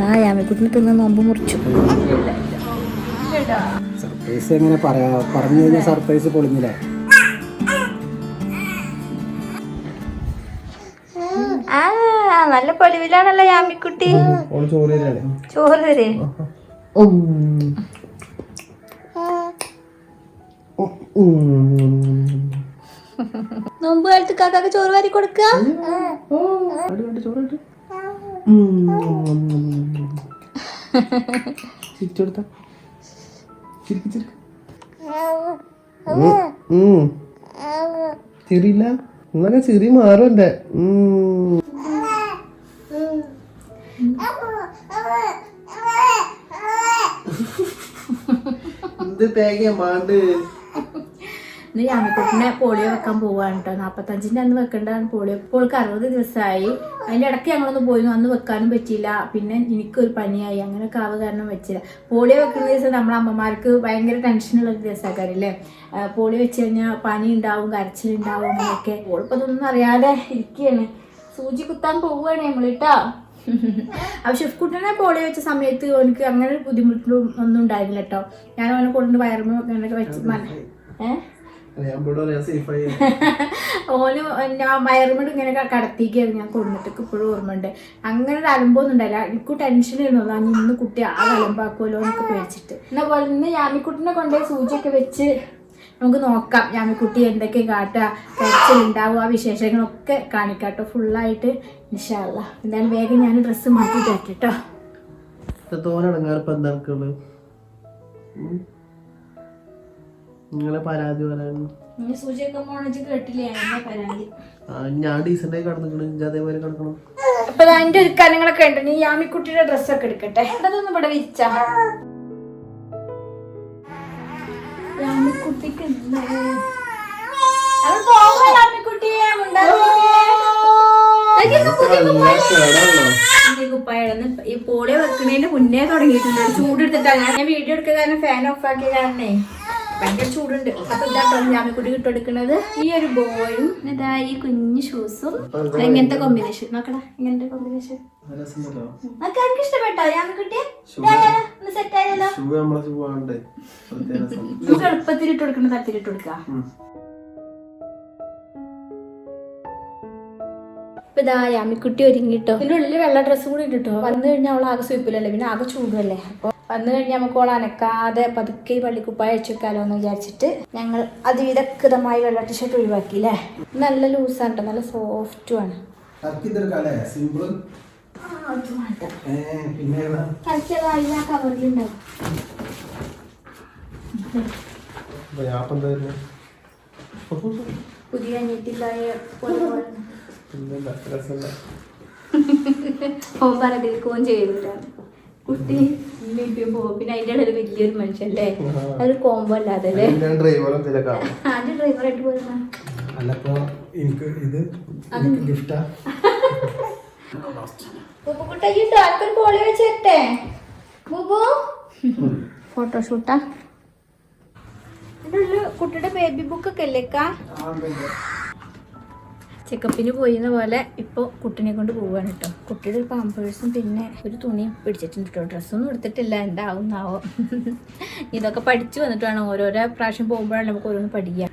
ആ യാമിക്കുട്ടിനെ തിന്ന് നോമ്പ് മുറിച്ചു സർപ്രൈസ് എങ്ങനെ പറയാ പറഞ്ഞു കഴിഞ്ഞാൽ സർപ്രൈസ് പൊളിഞ്ഞില്ലേ ആ നല്ല പൊലിവിലാണല്ലോ യാമിക്കുട്ടി ചോറ് തരേ നോമ്പ് കാലത്ത് കാക്കാക്ക് ചോറ് വാരി കൊടുക്ക ചിരിച്ചെടുത്ത ചിരിയില്ല. എന്നൊക്കെ ചിരി മാറും എന്റെ. എന്ത് തേങ്ങ മാണ്ട്? ഇന്ന് യാമിക്കുട്ടിനെ പോളിയോ വെക്കാൻ പോവാണ് കേട്ടോ നാപ്പത്തഞ്ചിന്റെ അന്ന് വെക്കേണ്ടതാണ് പോളിയോ. ഇപ്പോൾ അറുപത് ദിവസമായി. അതിന്റെ ഇടയ്ക്ക് ഞങ്ങളൊന്ന് പോയിരുന്നു. അന്ന് വെക്കാനും പറ്റിയില്ല. പിന്നെ എനിക്കൊരു പനിയായി. അങ്ങനെയൊക്കെ ആവ് കാരണം വെച്ചില്ല. പോളിയോ വെക്കുന്ന ദിവസം നമ്മളെ അമ്മമാർക്ക് ഭയങ്കര ടെൻഷനുള്ള ഒരു ദിവസക്കാരില്ലേ? പോളിയോ വെച്ച് കഴിഞ്ഞാൽ പനി ഉണ്ടാവും കരച്ചിലുണ്ടാവും അങ്ങനെയൊക്കെ ഓളിപ്പോ ഇതൊന്നും അറിയാതെ ഇരിക്കുകയാണ് സൂചി കുത്താൻ പോവുകയാണ് നമ്മൾ കേട്ടോ അപ്പൊ ഷിഫ്കുട്ടനെ പോളിയോ വെച്ച സമയത്ത് എനിക്ക് അങ്ങനെ ബുദ്ധിമുട്ടും ഒന്നും ഉണ്ടായിരുന്നില്ല കേട്ടോ ഞാൻ അവനെ കൊണ്ടുവന്ന് വയറുമ്പോൾ വെച്ച് ഏഹ് ഞാൻ ഞാൻ വയറുമോട് ഇങ്ങനെ കടത്തിക്കായിരുന്നു ഞാൻ കൊണ്ടിട്ട് ഇപ്പോഴും ഓർമ്മയുണ്ട്. അങ്ങനെ ഒരു അലമ്പൊന്നും ഉണ്ടായില്ല. എനിക്ക് ടെൻഷൻ ആയിരുന്നു. അന്ന് ഇന്ന് കുട്ടി ആ അലമ്പാക്കുമല്ലോ എന്നൊക്കെ പേടിച്ചിട്ട്. എന്നാ പോലെ ഇന്ന് യാമിക്കുട്ടിനെ കൊണ്ടുപോയി സൂചിയൊക്കെ വെച്ച് നമുക്ക് നോക്കാം. യാമിക്കുട്ടി എന്തൊക്കെ കാട്ടുക കരച്ചിലുണ്ടാവുക ആ വിശേഷങ്ങളൊക്കെ കാണിക്കാട്ടോ. ഫുള്ളായിട്ട് ഇൻഷാല്ല എന്തായാലും വേഗം ഞാൻ ഡ്രസ്സ് മാറ്റി തരട്ടോ ഇപ്പൊ എന്താ നിങ്ങളെ പരാതി പറയാൻ. ഞാൻ ഡീസന്റായി കിടന്നിക്കണ്. ഇജ്ജ് അതേപോലെ കിടക്കണം. അപ്പൊ അതിന്റെ ഒരു കാര്യങ്ങളൊക്കെ ഉണ്ട്. നീ യാമിക്കുട്ടിയുടെ ഡ്രസ്സൊക്കെ എടുക്കട്ടെ. അതൊന്നും ഇവിടെ വിരിച്ച. യാമിക്കുട്ടിക്ക് ഈ പോളിയോ വെക്കുന്നതിന് മുന്നേ തുടങ്ങിയിട്ടുണ്ട്. ചൂടെടുത്തിട്ടാണ് ഞാൻ വീഡിയോ എടുക്കുക കാരണം ഫാൻ ഓഫ് ആക്കിയ കാരണേ. ഭയങ്കര ചൂടുണ്ട്. അപ്പൊ ഇതാട്ടോ ഞാമിക്കുട്ടി കിട്ടെടുക്കുന്നത് ഈ ഒരു ബോയും ഇതാ ഈ കുഞ്ഞു ഷൂസും ഇങ്ങനത്തെ കോമ്പിനേഷൻ നോക്കടാ ഇങ്ങനത്തെ കോമ്പിനേഷൻ എനിക്ക് ഇഷ്ടപ്പെട്ടോ സെറ്റ് ആയാലോ? ഷൂ നമ്മളെ ഷൂ ആണ്ട് നമുക്ക് എളുപ്പത്തിൽ ഇട്ട് കൊടുക്കുന്ന തരത്തിൽ ഇട്ട് കൊടുക്കാം. ഇപ്പൊ ഇതാ യാമിക്കുട്ടി ഒരുങ്ങിട്ടോ. ഇതിന്റെ ഉള്ളിൽ വെള്ള ഡ്രസ്സ് കൂടി ഇട്ടിട്ടോ? വന്നു കഴിഞ്ഞാൽ അവൾ ആകെ സ്വീപ്പിലല്ലേ? പിന്നെ ആകെ ചൂടല്ലേ അപ്പോൾ വന്നു കഴിഞ്ഞാൽ നമുക്ക് ഓൾ അനക്കാതെ പതുക്കെ പള്ളിക്കുപ്പായ അയച്ചുവെക്കാലോ എന്ന് വിചാരിച്ചിട്ട് ഞങ്ങൾ അതിവിദഗ്ധമായി വെള്ള ടീഷർട്ട് ഒഴിവാക്കി അല്ലേ നല്ല ലൂസാണ് കേട്ടോ നല്ല സോഫ്റ്റും ആണ്. പുതിയ രസമല്ല. ഓൻ ചെയ്തിട്ടാണ് കുട്ടി പിന്നെ അതിന്റെ ഇടയിൽ വലിയൊരു മനുഷ്യല്ലേ അതൊരു കോംബോ അല്ലാതെ അല്ലേ ആദ്യം ഡ്രൈവറായിട്ട് പോയിരുന്ന അല്ലപ്പോ എനിക്ക് ഇത് ഗിഫ്റ്റാ ഉപ്പുകുട്ടയ്യുണ്ടോ ആർക്കൊരു പോളി വെച്ചേട്ടെ ബുബു ഫോട്ടോഷൂട്ടാ കുട്ടിയുടെ ബേബി ബുക്കൊക്കെ അല്ലേക്കാ ചെക്കപ്പിന് പോയിരുന്ന പോലെ ഇപ്പോൾ കുട്ടിനെ കൊണ്ട് പോവുകയാണ് കേട്ടോ. കുട്ടിയുടെ ഒരു പാമ്പേഴ്സും പിന്നെ ഒരു തുണിയും പിടിച്ചിട്ടുണ്ട് കേട്ടോ. ഡ്രസ്സൊന്നും എടുത്തിട്ടില്ല. എന്താവും എന്നാവോ ഇതൊക്കെ പഠിച്ചു വന്നിട്ട് വേണം ഓരോരോ പ്രാവശ്യം പോകുമ്പോഴാണ് നമുക്ക് ഓരോന്ന് പഠിക്കുക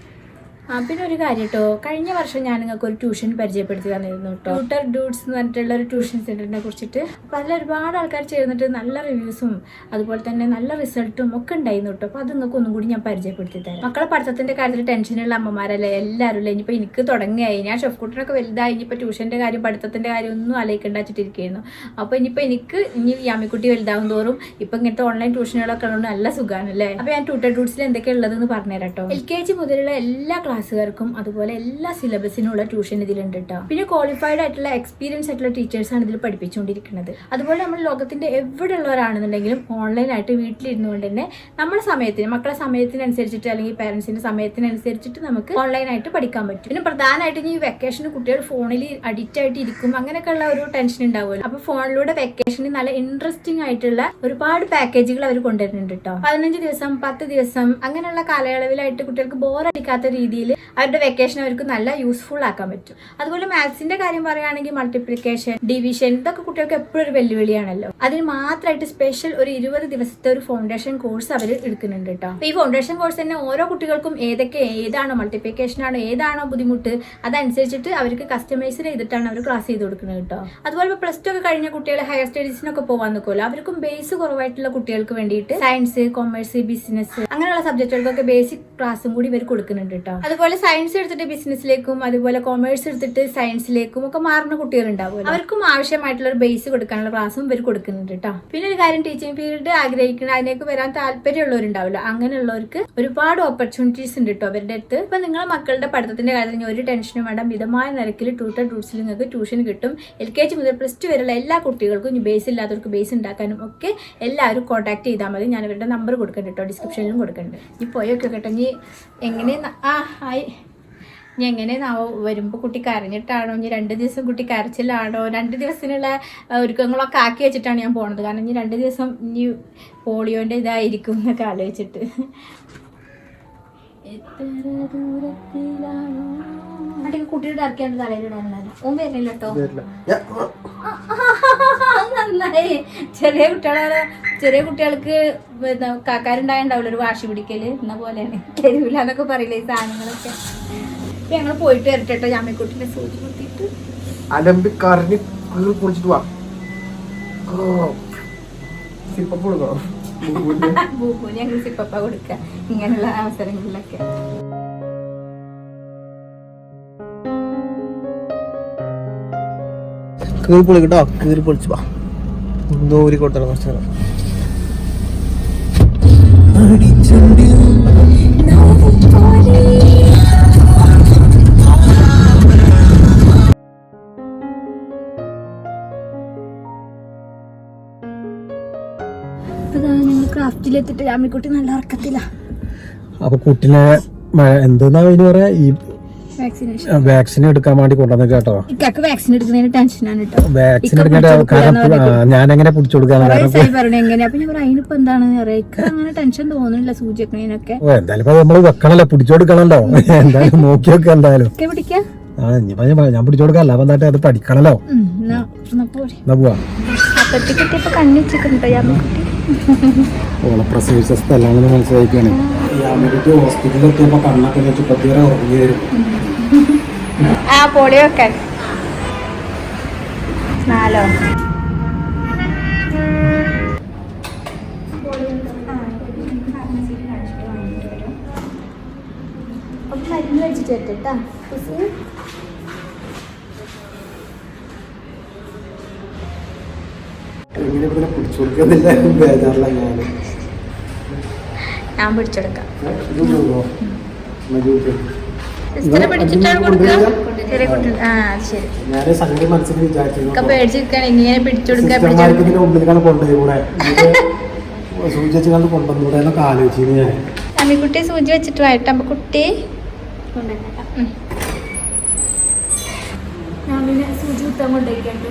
പിന്നെ ഒരു കാര്യം കേട്ടോ കഴിഞ്ഞ വർഷം ഞാൻ നിങ്ങൾക്ക് ഒരു ട്യൂഷൻ പരിചയപ്പെടുത്തി തന്നിരുന്നു കേട്ടോ ട്യൂട്ടർ ഡൂഡ്സ് എന്ന് പറഞ്ഞിട്ടുള്ള ഒരു ട്യൂഷൻ സെന്ററിനെ കുറിച്ചിട്ട്. അപ്പോൾ അതിൽ ഒരുപാട് ആൾക്കാർ ചേർന്നിട്ട് നല്ല റിവ്യൂസും അതുപോലെ തന്നെ നല്ല റിസൾട്ടും ഒക്കെ ഉണ്ടായിരുന്നു കേട്ടോ അപ്പോൾ അത് നിങ്ങൾക്ക് ഒന്നും കൂടി ഞാൻ പരിചയപ്പെടുത്തി തരാം. മക്കളെ പഠിത്തത്തിന്റെ കാര്യത്തിൽ ടെൻഷനുള്ള അമ്മമാരല്ലേ? എല്ലാവരും അല്ലേ? ഇനിയിപ്പോൾ എനിക്ക് തുടങ്ങിയായി ഞാൻ ഷെഫ് കുട്ടനൊക്കെ വലുതായി. ഇനിയിപ്പോൾ ട്യൂഷന്റെ കാര്യം പഠിത്തത്തിന്റെ കാര്യം ഒന്നും അലയിക്കണ്ടാച്ചിട്ടിരിക്കുകയായിരുന്നു അപ്പോൾ ഇനിയിപ്പോൾ എനിക്ക് ഇനി യാമിക്കുട്ടി വലുതാവും തോറും ഇപ്പം ഇങ്ങനത്തെ ഓൺലൈൻ ട്യൂഷനുകളൊക്കെ ഉള്ളതുകൊണ്ട് നല്ല സുഖമാണ് അല്ലേ? അപ്പോൾ ഞാൻ ട്യൂട്ടർ ഡ്യൂട്ട്സിൽ എന്തൊക്കെയാണ് ഉള്ളതെന്ന് പറഞ്ഞുതരാം കേട്ടോ എൽ കെ ജി മുതലുള്ള എല്ലാ ക്ലാസ്സുകാർക്കും അതുപോലെ എല്ലാ സിലബസിനുള്ള ട്യൂഷൻ ഇതിലുണ്ട് കേട്ടോ പിന്നെ ക്വാളിഫൈഡ് ആയിട്ടുള്ള എക്സ്പീരിയൻസ് ആയിട്ടുള്ള ടീച്ചേഴ്സാണ് ഇതിൽ പഠിപ്പിച്ചുകൊണ്ടിരിക്കുന്നത്. അതുപോലെ നമ്മൾ ലോകത്തിന്റെ എവിടെ ഉള്ളവരാണെന്നുണ്ടെങ്കിലും ഓൺലൈനായിട്ട് വീട്ടിലിരുന്നു കൊണ്ട് തന്നെ നമ്മുടെ സമയത്തിന് മക്കളെ സമയത്തിനനുസരിച്ചിട്ട് അല്ലെങ്കിൽ പേരൻസിന്റെ സമയത്തിനനുസരിച്ചിട്ട് നമുക്ക് ഓൺലൈനായിട്ട് പഠിക്കാൻ പറ്റും. പിന്നെ പ്രധാനമായിട്ട് ഈ വെക്കേഷന് കുട്ടികൾ ഫോണിൽ അഡിക്റ്റ് ആയിട്ട് ഇരിക്കും. അങ്ങനെയൊക്കെയുള്ള ഒരു ടെൻഷൻ ഉണ്ടാവുമല്ലോ. അപ്പൊ ഫോണിലൂടെ വെക്കേഷന് നല്ല ഇൻട്രസ്റ്റിംഗ് ആയിട്ടുള്ള ഒരുപാട് പാക്കേജുകൾ അവർ കൊണ്ടുവരുന്നുണ്ട് കേട്ടോ പതിനഞ്ച് ദിവസം പത്ത് ദിവസം അങ്ങനെയുള്ള കാലയളവിലായിട്ട് കുട്ടികൾക്ക് ബോറടിക്കാത്ത രീതിയിൽ അവരുടെ വെക്കേഷൻ അവർക്ക് നല്ല യൂസ്ഫുൾ ആക്കാൻ പറ്റും. അതുപോലെ മാത്സിന്റെ കാര്യം പറയുകയാണെങ്കിൽ മൾട്ടിപ്ലിക്കേഷൻ ഡിവിഷൻ ഇതൊക്കെ കുട്ടികൾക്ക് എപ്പോഴും ഒരു വെല്ലുവിളിയാണല്ലോ. അതിന് മാത്രമായിട്ട് സ്പെഷ്യൽ ഒരു ഇരുപത് ദിവസത്തെ ഒരു ഫൗണ്ടേഷൻ കോഴ്സ് അവർ എടുക്കുന്നുണ്ട് കേട്ടോ ഈ ഫൗണ്ടേഷൻ കോഴ്സ് തന്നെ ഓരോ കുട്ടികൾക്കും ഏതൊക്കെ ഏതാണോ മൾട്ടിപ്ലിക്കേഷൻ ആണോ ഏതാണോ ബുദ്ധിമുട്ട് അതനുസരിച്ചിട്ട് അവർക്ക് കസ്റ്റമൈസ് ചെയ്തിട്ടാണ് അവർ ക്ലാസ് ചെയ്ത് കൊടുക്കുന്നത് കേട്ടോ അതുപോലെ പ്ലസ് ടു ഒക്കെ കഴിഞ്ഞ കുട്ടികൾ ഹയർ സ്റ്റഡീസിനൊക്കെ പോകാൻ നിൽക്കുമല്ലോ അവർക്കും ബേസ് കുറവായിട്ടുള്ള കുട്ടികൾക്ക് വേണ്ടിയിട്ട് സയൻസ് കൊമേഴ്സ് ബിസിനസ് അങ്ങനെയുള്ള സബ്ജക്റ്റുകൾക്കൊക്കെ ബേസിക് ക്ലാസ്സും കൂടി ഇവർ കൊടുക്കുന്നുണ്ട് കേട്ടോ അതുപോലെ സയൻസ് എടുത്തിട്ട് ബിസിനസ്സിലേക്കും അതുപോലെ കൊമേഴ്സ് എടുത്തിട്ട് സയൻസിലേക്കും ഒക്കെ മാറുന്ന കുട്ടികൾ ഉണ്ടാവുമല്ലോ അവർക്കും ആവശ്യമായിട്ടുള്ള ഒരു ബേസ് കൊടുക്കാനുള്ള ക്ലാസ്സും ഇവർ കൊടുക്കുന്നുണ്ട് കേട്ടോ പിന്നെ ഒരു കാര്യം ടീച്ചിങ് ഫീൽഡ് ആഗ്രഹിക്കുന്ന അതിനേക്ക് വരാൻ താല്പര്യമുള്ളവരുണ്ടാവില്ല. അങ്ങനെയുള്ളവർക്ക് ഒരുപാട് ഓപ്പർച്യൂണിറ്റീസ് ഉണ്ട് കേട്ടോ അവരുടെ അടുത്ത്. ഇപ്പൊ നിങ്ങളെ മക്കളുടെ പഠിത്തത്തിന്റെ കാര്യത്തിൽ ഒരു ടെൻഷനും വേണ്ട. മിതമായ നിരക്കിൽ ട്യൂട്ടർ ട്യൂട്ട്സിൽ നിങ്ങൾക്ക് ട്യൂഷൻ കിട്ടും. എൽ കെ ജി മുതൽ പ്ലസ് ടു വരെയുള്ള എല്ലാ കുട്ടികൾക്കും ഇനി ബേസ് ഇല്ലാത്തവർക്ക് ബേസ് ഉണ്ടാക്കാനും ഒക്കെ എല്ലാവരും കോൺടാക്ട് ചെയ്താൽ മതി. ഞാൻ ഇവരുടെ നമ്പർ കൊടുക്കുന്നുണ്ട് കേട്ടോ ഡിസ്ക്രിപ്ഷനിലും കൊടുക്കുന്നുണ്ട് ഇനി പോയൊക്കെ കേട്ടോ. ഇനി എങ്ങനെ ആ ആയി ഇനി എങ്ങനെയാണോ വരുമ്പോൾ കുട്ടി കരഞ്ഞിട്ടാണോ ഇനി രണ്ട് ദിവസം കുട്ടി കരച്ചിലാണോ രണ്ട് ദിവസത്തിനുള്ള ഒരുക്കങ്ങളൊക്കെ ആക്കി വെച്ചിട്ടാണ് ഞാൻ പോണത് കാരണം ഇനി രണ്ട് ദിവസം ഇനി പോളിയോന്റെ ഇതായിരിക്കും എന്നൊക്കെ ആലോചിച്ചിട്ട് എത്ര ദൂരത്തിലാണോ കുട്ടിയുടെ ഇറക്കിയാണ് തലയിലിടാനുള്ളത് ഓൻ വരുന്നില്ല കേട്ടോ നന്നായി ചെറിയ കുട്ടികളെ ചെറിയ കുട്ടികൾക്ക് പിന്നെ കാക്കാരുണ്ടായിണ്ടാവില്ല ഒരു വാശി പിടിക്കൽ എന്ന പോലെയാണ്. തരൂല എന്നൊക്കെ പറയില്ലേ ഈ സാധനങ്ങളൊക്കെ. ഇപ്പൊ ഞങ്ങൾ പോയിട്ട് വരട്ടെ കേട്ടോ ജാമ്യക്കുട്ടിന്റെ സൂചി കുത്തിയിട്ട്. അലമ്പി കറിഞ്ഞ് കീറി പൊളിച്ചിട്ട് വാ സിപ്പപ്പ് കൊടുക്കണോ? ഭൂപൂന് ഞങ്ങൾ സിപ്പപ്പ കൊടുക്ക. ഇങ്ങനെയുള്ള അവസരങ്ങളിലൊക്കെ. കീറി പൊളിക്കട്ടോ കീറി പൊളിച്ചു വാ. ദൂരി കൊടുത്തണം കുറച്ച് നേരം ക്രാഫ്റ്റിലെത്തിട്ട് രാമിക്കുട്ടി നല്ല ഉറക്കത്തില്ല അപ്പൊ കുട്ടിനെ എന്താ അതിന് പറയാ? ഈ വാക്സിൻ എടുക്കാൻ വേണ്ടി കൊണ്ടുവന്നു കേട്ടോ. ഇക്കാക്ക് വാക്സിൻ എടുക്കുന്നതിന് ടെൻഷനാണ് കേട്ടോ. വാക്സിൻ എടുക്കേണ്ട കാരണം ഞാൻ എങ്ങനെ പിടിച്ചു കൊടുക്കാന്ന് കാരണം പറഞ്ഞു എങ്ങനെ? അപ്പൊ ഞാൻ പറഞ്ഞു അതിനിപ്പോ എന്താണെന്ന് ഇക്ക അങ്ങനെ ടെൻഷൻ തോന്നുന്നില്ല സൂചി വെക്കണേനൊക്കെ ഓ എന്തായാലും നമ്മൾ വെക്കണല്ലോ പിടിച്ചു കൊടുക്കണല്ലോ. എന്തായാലും നോക്കി വെക്ക എന്തായാലും. ഒക്കെ പിടിക്കാം? ആ ഞാൻ- ഞാൻ പിടിച്ചു കൊടുക്കാം. അപ്പൊ എന്നിട്ട് അത് പഠിക്കണല്ലോ. ഓളെ പ്രസവിച്ച സ്ഥലമാണെന്ന് മനസ്സിലാക്കിയാണ് ഹോസ്പിറ്റലിൽ എത്തിയപ്പോ കണ്ണൊക്കെ വെച്ച് പത്തിയേറെ ഉറങ്ങി വരും. ആ പൊളിയൊക്കെ വെക്കാൻ നാലോ? മരുന്ന് കഴിച്ചിട്ട് വരട്ടെട്ടാ ഞാൻ പിടിച്ചെടുക്കാം. ഞാൻ സംഗതി മനസ്സിൽ കൊണ്ടുപോയി കൊണ്ടുവന്നൂടെ എന്നൊക്കെ ഞാൻ. അമ്മിക്കുട്ടി സൂചി വെച്ചിട്ട് വരട്ടെ അമ്മക്കുട്ടി? സൂചി കുത്താൻ കൊണ്ടുപോയിട്ടുണ്ട്.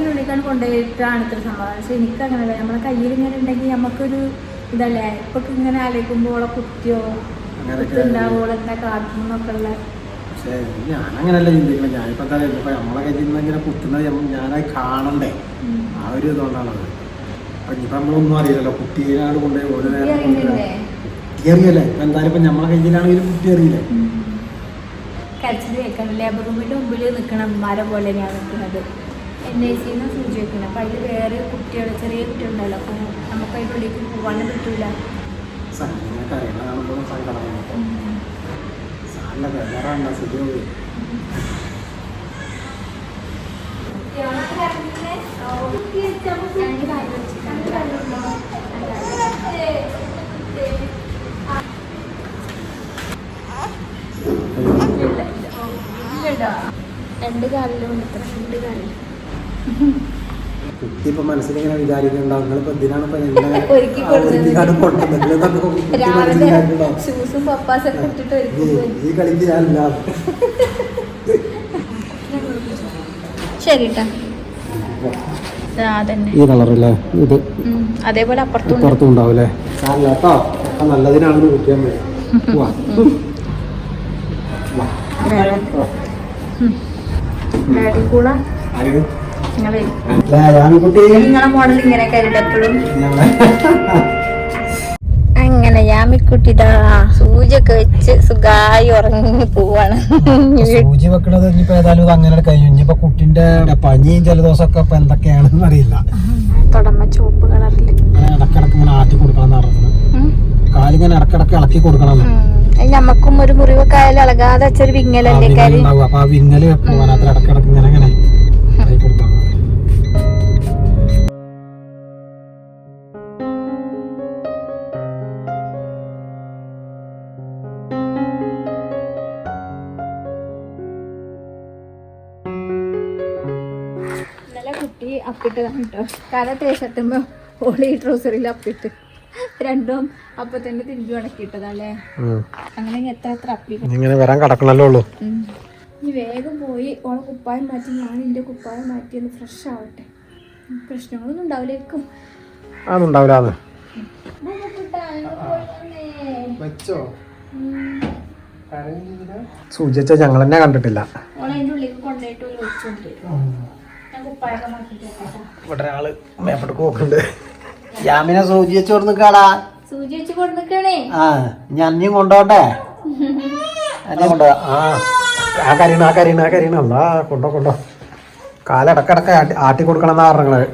ഉള്ളിലേക്കാണ് കൊണ്ടുപോയിട്ടാണ് ഇത്ര സംഭവം. പക്ഷെ എനിക്ക് അങ്ങനെയല്ല നമ്മളെ കയ്യിൽ ഇങ്ങനെ ഉണ്ടെങ്കിൽ നമുക്കൊരു ഇതല്ലേ? ഇപ്പൊ ഇങ്ങനെ ആലോചിക്കുമ്പോൾ കുത്തിയോ? പക്ഷേ ഞാൻ അങ്ങനെയല്ല ചിന്തിക്കുന്നത് ഞാനിപ്പോ എന്താ ഇപ്പൊ നമ്മളെ ചിന്ത ഇങ്ങനെ കുത്തുന്നത് ഞാനായി കാണണ്ടേ? ആ ഒരു ഇതുകൊണ്ടാണത്. അപ്പൊ ഇനിയിപ്പോ നമ്മളൊന്നും അറിയില്ലല്ലോ. കുട്ടിയിലാണ് കൊണ്ടുപോയി ഓരോ നേരം കുട്ടി അറിയല്ലേ. ഇപ്പൊ എന്തായാലും ഇപ്പൊ നമ്മളെ കയ്യിലാണെങ്കിലും കുട്ടി അറിയില്ലേ. കരച്ചിൽ കേൾക്കണം ലേബർ റൂമിന്റെ മുമ്പിൽ നിൽക്കണ അമ്മമാരെ പോലെ ഞാൻ നിൽക്കുന്നത് എൻ ഐ സിന്ന് സൂചി വെക്കണം അപ്പം അതിൽ വേറെ കുട്ടികൾ ചെറിയ കുട്ടികളുണ്ടല്ലോ. അപ്പോൾ നമുക്ക് അതിന്റെ ഉള്ളിലേക്ക് പോകാനും പറ്റൂല. സംഗീതം കരയണ കാണുമ്പോൾ സങ്കടമാണ് സാറിന്റെ ബേജാറാണ് സുഖം രണ്ട് കാലിലും ഉണ്ട് രണ്ട് കാലിലും. കുട്ടി ഇപ്പൊ മനസ്സിലിങ്ങനെ വിചാരിക്കുന്നുണ്ടാവും നിങ്ങളിപ്പോ എന്തിനാണ് ഇപ്പൊ ഒരുക്കിക്കാണ്ട് കൊണ്ടുവന്നത് ഈ- കളിക്ക് ഞാനില്ല ശരി ഈ കളറല്ലേ ഇത്. അതേപോലെ അപ്പുറത്തും ഉണ്ട് പുറത്തും ഉണ്ടാവൂലേ സാറില്ല കേട്ടോ നല്ലതിനാണെന്ന് കുട്ടിയാൻ ആര്? നിങ്ങളെ. മോഡൽ ഇങ്ങനെ കരുത് എപ്പോഴും. ഞങ്ങളെ അങ്ങനെ യാമിക്കുട്ടിതാ സൂചിയൊക്കെ വെച്ച് സുഖായി ഉറങ്ങി പോവാണ്. സൂചി വെക്കണത് ഇനിയിപ്പോ ഏതായാലും അങ്ങനെ കഴിഞ്ഞു ഇനിയിപ്പോ കുട്ടിന്റെ പനിയും ജലദോഷമൊക്കെ ഇപ്പൊ എന്തൊക്കെയാണെന്ന് അറിയില്ല. തുടമ്മ ചുവപ്പ് കളറിൽ. ഇങ്ങനെ ഇടക്കിടക്ക് ഇങ്ങനെ ആറ്റി കൊടുക്കണം കാലിങ്ങനെ ഇടക്കിടക്ക് ഇളക്കി കൊടുക്കണം നമുക്കും ഒരു മുറിവൊക്കെ ആയാലും ഇളകാതെ വെച്ചൊരു വിങ്ങലല്ലേ കാര്യം? അപ്പൊ ആ വിങ്ങൽ പോകാനത്ര ഇടക്കിടക്ക് ഇങ്ങനെ ഇങ്ങനെ. അപ്പിട്ടതാണ് കേട്ടോ കാരണം ടീഷർട്ടുമ്പോ ഓളി ട്രൗസറിൽ അപ്പിട്ട്. രണ്ടും അപ്പൊ തന്നെ തിരിഞ്ഞു ഉണക്കിയിട്ടതല്ലേ അങ്ങനെ എത്ര എത്ര അപ്പി ഇങ്ങനെ വരാൻ കടക്കണല്ലോ ഉള്ളൂ. ഇനി വേഗം പോയി ഓളെ കുപ്പായം മാറ്റി ഞാൻ എന്റെ കുപ്പായം മാറ്റി ഒന്ന് ഫ്രഷ് ആവട്ടെ. പ്രശ്നങ്ങളൊന്നും ഉണ്ടാവില്ലേക്കും. അതൊന്നും ഉണ്ടാവില്ലാന്ന് വെച്ചോ? സൂചിച്ച ഞങ്ങൾ തന്നെ കണ്ടിട്ടില്ല. ഓളെ അതിന്റെ ഉള്ളിൽ കൊണ്ടുപോയിട്ട് ഒരു വെച്ചുകൊണ്ട് ഞാൻ കുപ്പായൊക്കെ മാറ്റിട്ട് വെക്കട്ടാ. ഇവിടെ ഒരാൾ മേപ്പട്ട് പോക്കുണ്ട്. ജാമിനെ സൂചി വെച്ച് കൊടുക്കാടാ സൂചി വെച്ച് കൊടുക്കണേ ആ ഞഞ്ഞും കൊണ്ടോട്ടെ? എന്നെ കൊണ്ടോ. ആ ആ കരീണ ആ കരീണ ആ കരീണ. അല്ല കൊണ്ടോ കൊണ്ടോ. കാലിടക്കിടക്ക് ആട്ടി ആട്ടി കൊടുക്കണം എന്നാ പറഞ്ഞത്.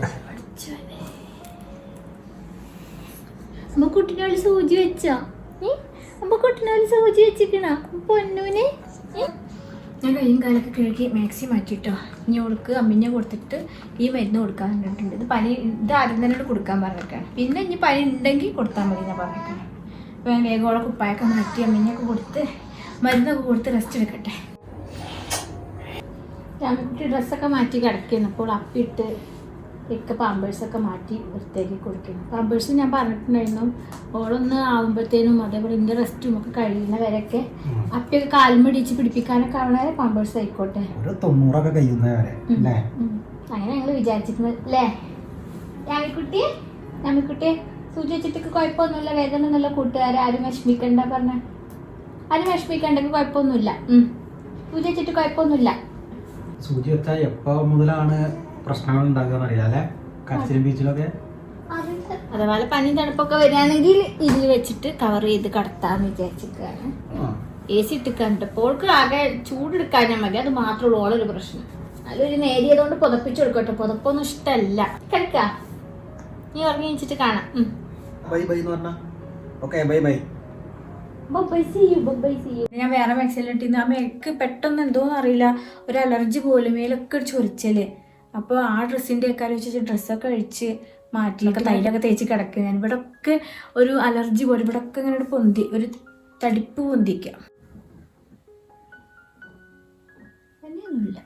കുട്ടിനോട് സൂചി വെച്ചോ? അമ്മ കുട്ടിനോട് സൂചി വെച്ചിക്കണ പൊന്നൂന്? ഞാൻ കയ്യും കാലൊക്കെ കഴുകി മാക്സി മാറ്റിയിട്ടോ ഇനി ഓൾക്ക് അമ്മിനെ കൊടുത്തിട്ട് ഈ മരുന്ന് കൊടുക്കാൻ പറഞ്ഞിട്ടുണ്ട്. ഇത് പനി ഇത് ആദ്യം തന്നെ കൊടുക്കാൻ പറഞ്ഞേക്കാണ് പിന്നെ ഇനി പനി ഉണ്ടെങ്കിൽ കൊടുത്താൽ മതി ഞാൻ പറഞ്ഞേക്കാണ് വേഗം വേഗം ഓളെ കുപ്പായൊക്കെ മാറ്റി അമ്മിനെയൊക്കെ കൊടുത്ത് മരുന്നൊക്കെ കൊടുത്ത് റെസ്റ്റ് എടുക്കട്ടെ. ഞാൻ ഡ്രസ്സൊക്കെ മാറ്റി കിടക്കുന്നു അപ്പോൾ അപ്പിട്ട് ഇക്ക പാമ്പേഴ്സൊക്കെ മാറ്റി വൃത്തിയാക്കി കൊടുക്കുന്നു. പാമ്പേഴ്സ് ഞാൻ പറഞ്ഞിട്ടുണ്ടായിരുന്നു ഓളൊന്ന് ആവുമ്പോഴത്തേനും അതേപോലെ ഇതിന്റെ റെസ്റ്റും ഒക്കെ കഴിയുന്ന വരെയൊക്കെ അപ്പൊക്കെ കാൽമടിച്ച് പിടിപ്പിക്കാനൊക്കെ ആവണേ പാമ്പേഴ്സ് ആയിക്കോട്ടെ. ഒരു തൊണ്ണൂറൊക്കെ ഉം. അങ്ങനെ ഞങ്ങൾ വിചാരിച്ചിരുന്നത് അല്ലേ? രാമിക്കുട്ടി രാമിക്കുട്ടി സൂചി വെച്ചിട്ടൊക്കെ കുഴപ്പമൊന്നുമില്ല വേദന ഒന്നുമില്ല കൂട്ടുകാരെ ആരും വിഷമിക്കണ്ട പറഞ്ഞ. ആരും വിഷമിക്കണ്ടെങ്കിൽ കുഴപ്പമൊന്നുമില്ല. സൂചി വെച്ചിട്ട് കുഴപ്പമൊന്നുമില്ല. സൂചി വെച്ചാൽ എപ്പോ മുതലാണ് പ്രശ്നങ്ങൾ ഉണ്ടാകുക അറിയാം അല്ലേ? കരച്ചിലും ബീച്ചിലൊക്കെ അതേപോലെ പനി തണുപ്പൊക്കെ വരികയാണെങ്കിൽ ഇതിൽ വെച്ചിട്ട് കവർ ചെയ്ത് കടത്താന്ന് വിചാരിച്ചിരിക്കുകയാണ്. എ സി ഇട്ട് കണ്ടപ്പോൾക്ക് ആകെ ചൂടെടുക്കാനും മതി. അത് മാത്രമേ ഉള്ളൂ ഓളൊരു പ്രശ്നം. ഒരു നേരിയതുകൊണ്ട് പുതപ്പിച്ചു കൊടുക്കട്ടെ പുതപ്പൊന്നും ഇഷ്ടമല്ല. കിടക്ക. നീ ഉറങ്ങി വെച്ചിട്ട് കാണാം. ബൈ ബൈ എന്ന് പറഞ്ഞ? ഓക്കെ ബൈ ബൈ ഞാൻ വേറെ മെക്സിലിട്ടിന്ന് ആ മേക്ക് പെട്ടെന്ന് എന്തോന്ന് അറിയില്ല. ഒരു അലർജി പോലെ മേലൊക്കെ ഒരു ചൊറിച്ചൽ. അപ്പോൾ ആ ഡ്രസ്സിന്റെ ഒക്കെ ആലോചിച്ച് ഡ്രസ്സൊക്കെ അഴിച്ച് മാറ്റിയൊക്കെ തൈലൊക്കെ തേച്ച് കിടക്കുക ഞാൻ ഇവിടെ ഒക്കെ ഒരു അലർജി പോലെ ഇവിടെ ഒക്കെ ഇങ്ങനെ ഒരു പൊന്തി ഒരു തടിപ്പ് പൊന്തിക്കുക അങ്ങനെയൊന്നുമില്ല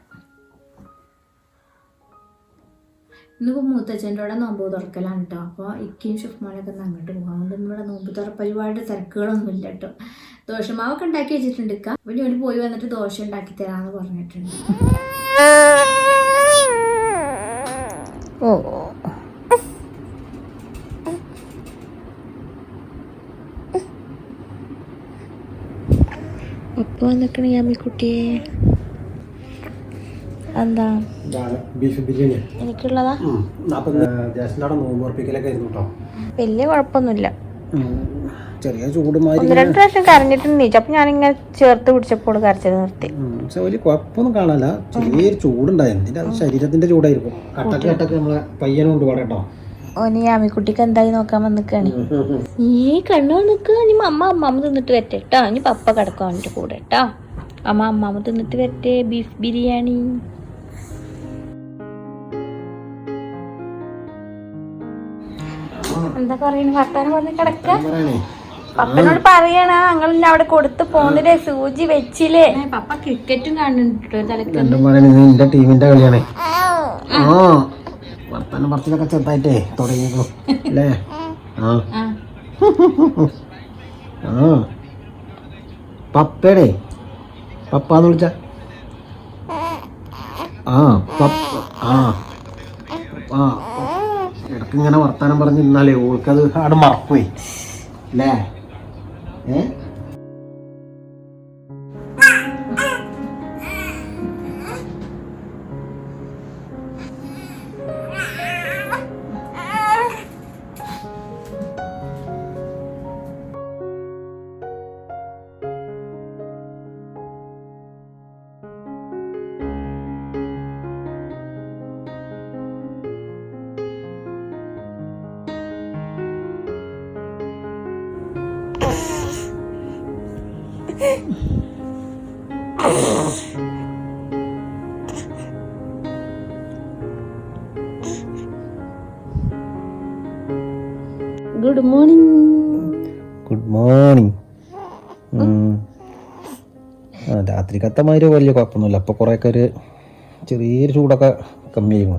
ഇന്നിപ്പോൾ മൂത്തച്ഛന്റെ അവിടെ നോമ്പ് തുറക്കലാണ് കേട്ടോ അപ്പോൾ ഇക്കയും ഷിഫ്മാനൊക്കെ ഒന്ന് അങ്ങോട്ട് പോകാം. അതുകൊണ്ട് ഇവിടെ നോമ്പ് തുറ പരിപാടി തിരക്കുകളൊന്നും ഇല്ല കേട്ടോ ദോശമാവൊക്കെ ഉണ്ടാക്കി വെച്ചിട്ടുണ്ട് ഇക്ക. അപ്പോൾ ജോലി പോയി വന്നിട്ട് ദോശ ഉണ്ടാക്കി തരാമെന്ന് പറഞ്ഞിട്ടുണ്ട്. ഓ. അപ്പോൾ വന്നിക്കണ യാമിക്കുട്ടിയെ എന്താ? ബീഫ് ബിരിയാണി. എനിക്കുള്ളതാ? വലിയ കുഴപ്പമൊന്നുമില്ല. ചെറിയ ചൂടുമാതിരി ഒന്ന് രണ്ട് പ്രാവശ്യം കരഞ്ഞിട്ടുണ്ട് നീച്ചു അപ്പൊ ഞാനിങ്ങനെ ചേർത്ത് പിടിച്ചപ്പോൾ കരച്ചത് നിർത്തി. പക്ഷെ വലിയ കുഴപ്പമൊന്നും കാണാല ചെറിയൊരു ചൂടുണ്ടായി. എന്തിന്റെ ശരീരത്തിന്റെ ചൂടായിരിക്കും. കട്ടക്ക് കട്ടക്ക് നമ്മളെ പയ്യനും കൊണ്ട് പാടെ കേട്ടോ ഓന് യാമിക്കുട്ടിക്ക് എന്തായി നോക്കാൻ വന്നിക്കാണ്. ഈ കണ്ണു നിൽക്കുക ഇനി അമ്മ അമ്മാമ തിന്നിട്ട് വരട്ടെ കേട്ടോ ഇനി പപ്പ കിടക്കാൻ അവന്റെ കൂടെ കേട്ടോ അമ്മ അമ്മാമ തിന്നിട്ട് വരട്ടെ. ബീഫ് ബിരിയാണി. എന്താ പറയുന്നു? വർത്താനം പറഞ്ഞ് കിടക്ക. പപ്പനോട് പറയണ ഞങ്ങൾ ഇന്നെ അവിടെ കൊടുത്ത് പോന്നില്ലേ സൂചി വെച്ചില്ലേ? പപ്പ ക്രിക്കറ്റും കാണുന്നുണ്ട് തലക്ക് രണ്ടും പറയണേ ഇത് ടീമിന്റെ കളിയാണ്. ആ. വർത്താനം പറച്ചിലൊക്കെ ചെറുതായിട്ടേ തുടങ്ങിയിരുന്നു അല്ലേ? ആ. ആ. പപ്പയുടെ പപ്പാന്ന് വിളിച്ച. ആ പപ്പ ആ. ആ ഇടയ്ക്ക് ഇങ്ങനെ വർത്താനം പറഞ്ഞിരുന്നാലേ ഓൾക്കത് അവിടെ മറക്കുവേ. അല്ലേ? ഏ ഗുഡ് മോർണിംഗ് ഗുഡ് മോർണിംഗ് രാത്രി കത്തമാതിരി മാതിരി വലിയ കുഴപ്പമൊന്നുമില്ല. അപ്പോൾ കുറേയൊക്കെ ഒരു ചെറിയൊരു ചൂടൊക്കെ കമ്മിയായിരുന്നു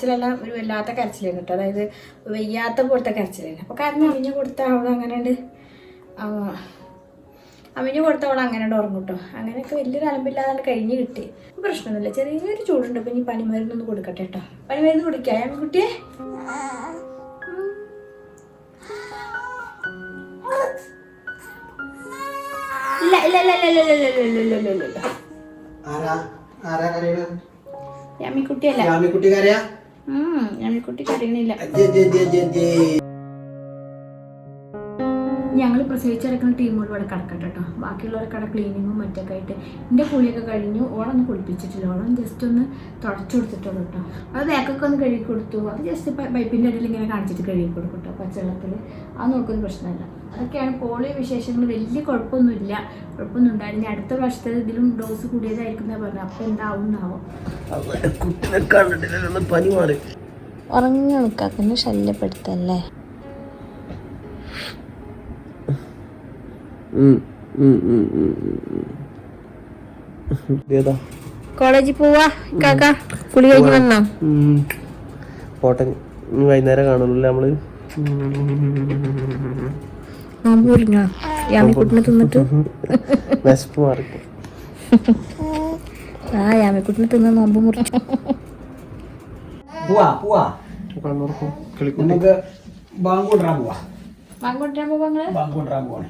കരച്ചിലല്ല ഒരു വല്ലാത്ത കരച്ചിലായിരുന്നു കേട്ടോ അതായത് വയ്യാത്ത പോലത്തെ കരച്ചിലായിരുന്നു അപ്പോൾ കാരണം അമിഞ്ഞ് കൊടുത്ത അവൾ അങ്ങനെ ഉണ്ട് അമിഞ്ഞ് കൊടുത്ത അവൾ അങ്ങനെ ഉണ്ട് ഉറങ്ങും കേട്ടോ അങ്ങനെയൊക്കെ വലിയൊരു അലമ്പില്ലാതെ കഴിഞ്ഞ് കിട്ടി പ്രശ്നമൊന്നുമില്ല ചെറിയൊരു ചൂടുണ്ട് ഇപ്പം ഇനി പനിമരുന്നൊന്ന് കൊടുക്കട്ടെ കേട്ടോ പനിമരുന്ന് കുടിക്കാം ഞാൻ ഇല്ല ഇല്ല ഇല്ല ഇല്ല ഇല്ല ഇല്ല ഇല്ല ഇല്ല ഇല്ല ഇല്ല ഇല്ല ആരാ ആരാ കരയുന്നത് യാമിക്കുട്ടിയല്ല ജാമിക്കുട്ടി കരയാ ഞാൻ കുട്ടി കരയണില്ല. ഞങ്ങൾ പ്രസവിച്ചിറക്കുന്ന ടീമുകൾ ഇവിടെ കിടക്കട്ടെ കേട്ടോ ബാക്കിയുള്ളവരൊക്കെ കട ക്ലീനിങ്ങും മറ്റൊക്കെ ആയിട്ട് എന്റെ കുളിയൊക്കെ കഴിഞ്ഞു. ഓളൊന്ന് കുളിപ്പിച്ചിട്ടില്ല. ഓളം ജസ്റ്റ് ഒന്ന് തുടച്ചു കൊടുത്തിട്ടുള്ളൂ കേട്ടോ അത് ബാക്കൊക്കെ ഒന്ന് കഴുകി കൊടുത്തു. അത് ജസ്റ്റ് പൈപ്പിന്റെ ഇടയിൽ ഇങ്ങനെ കാണിച്ചിട്ട് കഴുകി കൊടുക്കും കേട്ടോ പച്ചവെള്ളത്തിൽ അത് നോക്കുന്ന പ്രശ്നമല്ല. അതൊക്കെയാണ് പോളിയോ വിശേഷങ്ങൾ വലിയ കുഴപ്പമൊന്നുമില്ല. കുഴപ്പമൊന്നും ഉണ്ടായിരുന്നു ഇനി അടുത്ത വർഷത്തെ ഇതിലും ഡോസ് കൂടിയതായിരിക്കും എന്നാ പറഞ്ഞു അപ്പം എന്താവും എന്നാവും. പനി മാറി. ഉറങ്ങി കണക്കാക്കുന്ന ശല്യപ്പെടുത്തല്ലേ? കോളേജിൽ പോവാ കാക്ക. കുളി കഴിഞ്ഞ് വന്നോ? പോട്ടെ ഇനി വൈകുന്നേരം കാണുന്നില്ല നമ്മൾ. യാമിക്കുട്ടിനെ തിന്നിട്ട്? വിശപ്പ് മാറി ആ യാമിക്കുട്ടിനെ തിന്ന് നോമ്പ് മുറിച്ചു. പോവാ പോവാ. കണ്ണൂർക്കും നമുക്ക് ബാങ്ക് കൊണ്ടുവരാൻ പോവാ. ബാങ്കോട്ടാൻ പോവാ പോവാണ്.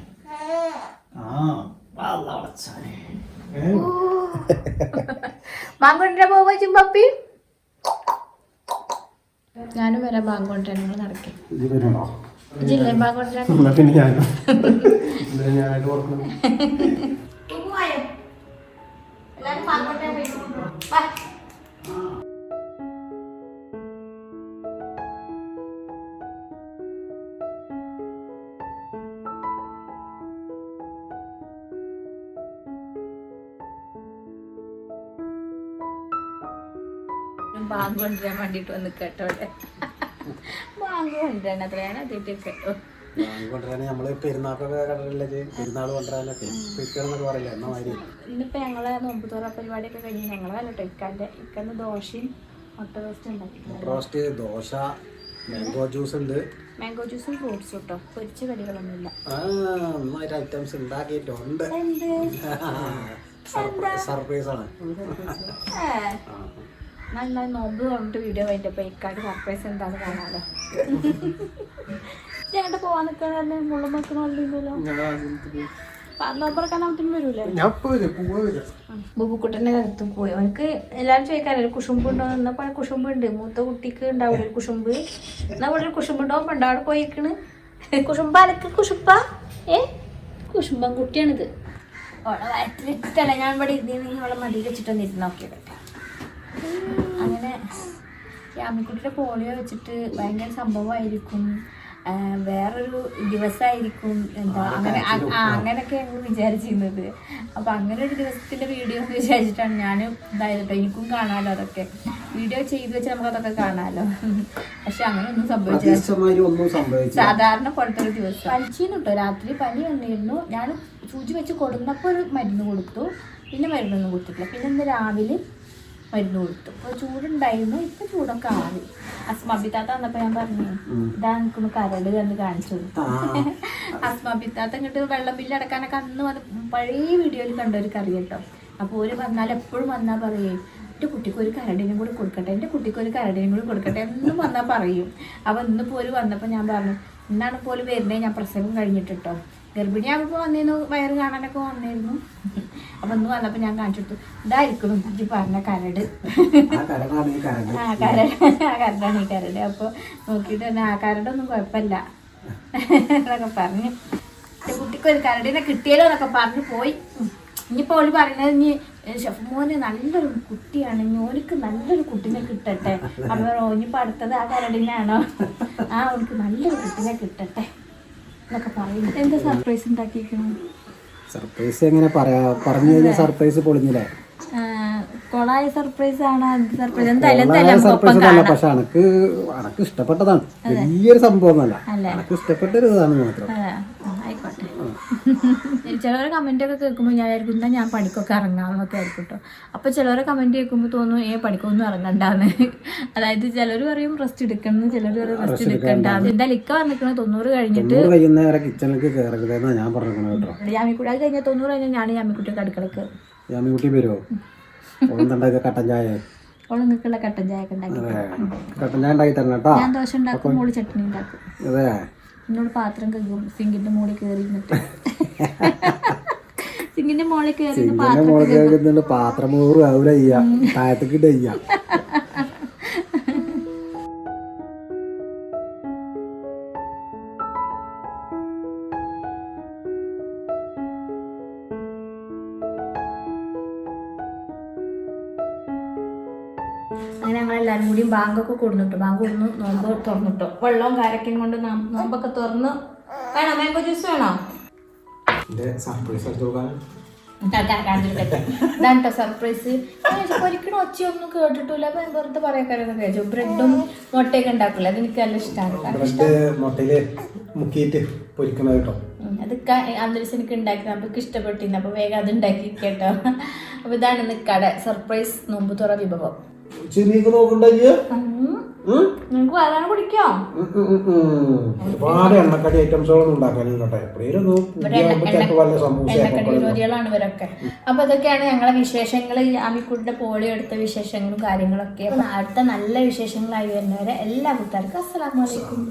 മാങ്കൊണ്ടിന്റെ പോവും പപ്പി? ഞാനും വരാം മാങ്കൊണ്ടിട്ട് നിങ്ങൾ നടക്കേ. ജില്ലേ മാങ്കൊണ്ടിട്ട് പിന്നെ ഞാനും. ഞാനായിട്ട് ഓർക്കണം കൊണ്ടുവരാൻ വേണ്ടിട്ട് വന്ന് കേട്ടോ മാങ്ങ ബാങ്ക് കൊണ്ടുവരാൻ അത്രയാണ് അതിട്ട് കേട്ടോ ഇന്നിപ്പോ ഞങ്ങളെ നോമ്പ് തുറ പരിപാടിയൊക്കെ കഴിഞ്ഞ് ഞങ്ങളല്ല ഇക്കാന്റെ ഇക്കന്ന് ദോശയും മുട്ട റോസ്റ്റ് ദോശ മാംഗോ ജ്യൂസ് ഉണ്ട്. മാംഗോ ജ്യൂസും ഫ്രൂട്ട്സും കേട്ടോ പൊരിച്ച കടികളൊന്നുമില്ല. ആ നന്നായിട്ട് ഐറ്റംസ് ഉണ്ടാക്കിയിട്ടുണ്ട്. എന്ത്? സർപ്രൈസ് ആണ്. നല്ല നോമ്പ് തുറന്നിട്ട് വീഡിയോ കഴിഞ്ഞപ്പോ ഇക്കാട് സർപ്രൈസ് എന്താന്ന് കാണാലോ. ഞങ്ങളുടെ പോവാൻ നിൽക്കണല്ലേ മുള്ള നോക്കണല്ലോ ബുബുക്കുട്ടന്റെ കരുത്തും വരൂലേ? ഞാൻ പോവില്ല ബുബുക്കുട്ടന്റെ കരുത്ത് പോയി അവനക്ക് എല്ലാരും ചോദിക്കാറില്ല ഒരു കുശുമ്പ് ഉണ്ടോ? എന്നപ്പോ കുശുമ്പ് ഉണ്ട് മൂത്ത കുട്ടിക്ക് ഉണ്ടാവില്ല ഒരു കുശുമ്പ്. എന്നാ ഇവിടെ ഒരു കുശുമ്പുണ്ടോ പണ്ട് അവിടെ പോയിക്കണ്. കുശുമ്പ അലക്ക് കുശുപ്പ? ഏ? കുശുമ്പം കുട്ടിയാണിത്. ഓളെ വയറ്റിലിട്ടല്ല ഞാൻ ഇവിടെ ഇരുന്ന് അവളെ മടിയിൽ വെച്ചിട്ടൊന്ന് വന്നിരുന്നു നോക്കിയത് അങ്ങനെ യാമിക്കുട്ടിയുടെ പോളിയോ വെച്ചിട്ട് ഭയങ്കര സംഭവമായിരിക്കും. വേറൊരു ദിവസമായിരിക്കും എന്താ അങ്ങനെ അങ്ങനെയൊക്കെ ഞങ്ങൾ വിചാരിച്ചിരുന്നത്. അപ്പൊ അങ്ങനെ ഒരു ദിവസത്തിന്റെ വീഡിയോ എന്ന് വിചാരിച്ചിട്ടാണ് ഞാൻ ഇതായത്. എനിക്കും കാണാമല്ലോ അതൊക്കെ. വീഡിയോ ചെയ്ത് വെച്ച് നമുക്ക് അതൊക്കെ കാണാമല്ലോ പക്ഷെ അങ്ങനെ ഒന്നും സംഭവിച്ചു ഒന്നും സംഭവിച്ചില്ല. സാധാരണ പോലത്തെ ഒരു ദിവസം. പനിച്ചിരുന്നു കേട്ടോ രാത്രി പനി വന്നിരുന്നു. ഞാൻ സൂചി വെച്ച് കൊടുന്നപ്പോൾ ഒരു മരുന്ന് കൊടുത്തു. പിന്നെ മരുന്നൊന്നും കൊടുത്തിട്ടില്ല. പിന്നെ ഇന്ന് രാവിലെ മരുന്ന് കൊടുത്തു. അപ്പോൾ ചൂടുണ്ടായിരുന്നു. ഇപ്പം ചൂടൊക്കെ ആവി അസ്മാബിത്താത്ത വന്നപ്പോൾ ഞാൻ പറഞ്ഞു ഇതാ നിൽക്കുന്നു കരട് എന്ന് കാണിച്ചു കൊടുത്തു അസ്മാബിത്താത്ത ഇങ്ങോട്ട് വെള്ളം ബില്ല് അടക്കാനൊക്കെ അന്ന് അത് പഴയ വീഡിയോയിൽ കണ്ട ഒരു കറി കേട്ടോ. അപ്പോൾ ഒരു വന്നാൽ എപ്പോഴും വന്നാ പറയേ എന്റെ കുട്ടിക്ക് ഒരു കരടിനും കൂടി കൊടുക്കട്ടെ എന്റെ കുട്ടിക്ക് ഒരു കരടിനും കൂടി കൊടുക്കട്ടെ എന്നും വന്നാ പറയും. അപ്പോൾ ഇന്ന് ഒരു വന്നപ്പോൾ ഞാൻ പറഞ്ഞു ഇന്നാണ് പോലും വരുന്നത് ഞാൻ പ്രസവം കഴിഞ്ഞിട്ടോ ഗർഭിണിയാകുമ്പോൾ വന്നിരുന്നു വയറ് കാണാനൊക്കെ വന്നിരുന്നു. അപ്പൊ ഒന്ന് വന്നപ്പോൾ ഞാൻ കാണിച്ചു കൊടുത്തു ഇതായിരിക്കും എനിക്ക് പറഞ്ഞ കരട്. ആ കരടാണ് ഈ കരട്. ആ നോക്കിട്ട് ആ കരടാണ് ഈ കരട്. അപ്പോൾ നോക്കിയിട്ട് തന്നെ ആ കരടൊന്നും കുഴപ്പമില്ല. എന്നൊക്കെ പറഞ്ഞു. കുട്ടിക്ക് ഒരു കരടിനെ കിട്ടിയാലോ എന്നൊക്കെ പറഞ്ഞു പോയി. ഇനിയിപ്പോ ഇനിയിപ്പോൾ ഓൾ പറയുന്നത് ഇനി മോന് നല്ലൊരു കുട്ടിയാണ്. ഇനി ഓനിക്ക് നല്ലൊരു കുട്ടിനെ കിട്ടട്ടെ. അപ്പൊ ഇനിയിപ്പോൾ അടുത്തത് ആ കരടിനാണോ? ആ ഓനിക്ക് നല്ലൊരു കുട്ടിനെ കിട്ടട്ടെ. എന്നൊക്കെ എന്താ സർപ്രൈസ് ഉണ്ടാക്കിയിരിക്കണം സർപ്രൈസ് എങ്ങനെ പറയാ? പറഞ്ഞു കഴിഞ്ഞാൽ സർപ്രൈസ് പൊളിഞ്ഞില്ലേ? കൊളായ സർപ്രൈസ് ആണ്? സർപ്രൈസ് എന്തായാലും സർപ്രൈസ് അല്ല പക്ഷെ അനക്ക് അനക്ക് ഇഷ്ടപ്പെട്ടതാണ്. വലിയൊരു സംഭവം അല്ല? അനക്ക് ഇഷ്ടപ്പെട്ട ഇഷ്ടപ്പെട്ടൊരു ഇതാണ് മാത്രം. ചിലവരെ കമന്റ് ഒക്കെ കേൾക്കുമ്പോൾ ഞാൻ ആയിരിക്കും എന്നാ ഞാൻ പണിക്കൊക്കെ ഇറങ്ങാമെന്നൊക്കെ ആയിരിക്കും കേട്ടോ അപ്പൊ ചിലവരെ കമന്റ് കേൾക്കുമ്പോൾ തോന്നുന്നു ഏ പണിക്കൊന്നും ഇറങ്ങണ്ടാന്ന്. അതായത് ചിലർ പറയും റെസ്റ്റ് എടുക്കണം ചിലർ പറയും റെസ്റ്റ് എടുക്കണ്ട. എന്തായാലും ഇക്ക പറഞ്ഞിരിക്കണത് തൊണ്ണൂറ് കഴിഞ്ഞിട്ട് കിച്ചണിലേക്ക് കയറരുതെന്നാണ് ഞാൻ പറഞ്ഞിരിക്കണത് കേട്ടോ ജാമിക്കുട്ടി അത് കഴിഞ്ഞാൽ തൊണ്ണൂറ് കഴിഞ്ഞാൽ ഞാൻ ജാമിക്കുട്ടിക്ക് അടുക്കളക്ക് യാമിക്കുട്ടി വരുമോ കട്ടൻ ചായ ഓൾ കട്ടൻ ചായ ഒക്കെ ഉണ്ടാക്കി കട്ടൻ ചായ ഉണ്ടാക്കി തരണം കേട്ടോ ഞാൻ ദോശ ഉണ്ടാക്കും മോൾ ചട്നി ഉണ്ടാക്കും. അതെ. എന്നോട് പാത്രം കഴുകും. സിങ്കിന്റെ മുകളിൽ കയറി സിങ്കിന്റെ മുകളിൽ കയറി പാത്രം പാത്രം താഴത്തേക്കിട്ട് ചെയ്യാം. ബാങ്കൊക്കെ കൊടുന്നിട്ടു. ബാങ്ക് ഒന്ന് നോമ്പ് തുറന്നിട്ടു. വെള്ളവും കാരക്കയും കൊണ്ട് നോമ്പൊക്കെ തുറന്ന് വേണോ. മാംഗോ ജ്യൂസ് വേണോ? എന്റെ സർപ്രൈസ് ഒരിക്കലും ഒച്ചയൊന്നും കേട്ടിട്ടില്ല അപ്പൊ ഞാൻ വെറുതെ പറയാൻ കഴിച്ചു ബ്രെഡും മുട്ടയൊക്കെ ഉണ്ടാക്കില്ല അത് എനിക്ക് നല്ല ഇഷ്ടമാണ് അത് അന്തരീക്ഷം എനിക്ക് ഉണ്ടാക്കി നമുക്ക് ഇഷ്ടപ്പെട്ടിരുന്നു. അപ്പൊ വേഗം അത് ഉണ്ടാക്കി കേട്ടോ. അപ്പൊ ഇതാണ് കട. സർപ്രൈസ് നോമ്പ് തുറ വിഭവം. ചെറിയൊക്കെ നോക്കണ്ടായി ഉം. നിങ്ങക്ക് വേറെ കുടിക്കോ? ഒരുപാട് എണ്ണക്കടി ഐറ്റംസുകളൊന്നും ഉണ്ടാക്കാനും കേട്ടോ എപ്പോഴേലും ചിലപ്പോൾ വല്ല സമൂസ എണ്ണക്കടി വിരോധികളാണ് ഇവരൊക്കെ. അപ്പൊ ഇതൊക്കെയാണ് ഞങ്ങളെ വിശേഷങ്ങൾ ആമിക്കുട്ടിന്റെ പോളി എടുത്ത വിശേഷങ്ങളും കാര്യങ്ങളൊക്കെ. അടുത്ത നല്ല വിശേഷങ്ങളായി വരുന്നവരെ എല്ലാ കൂട്ടുകാർക്കും അസ്സലാമലൈക്കും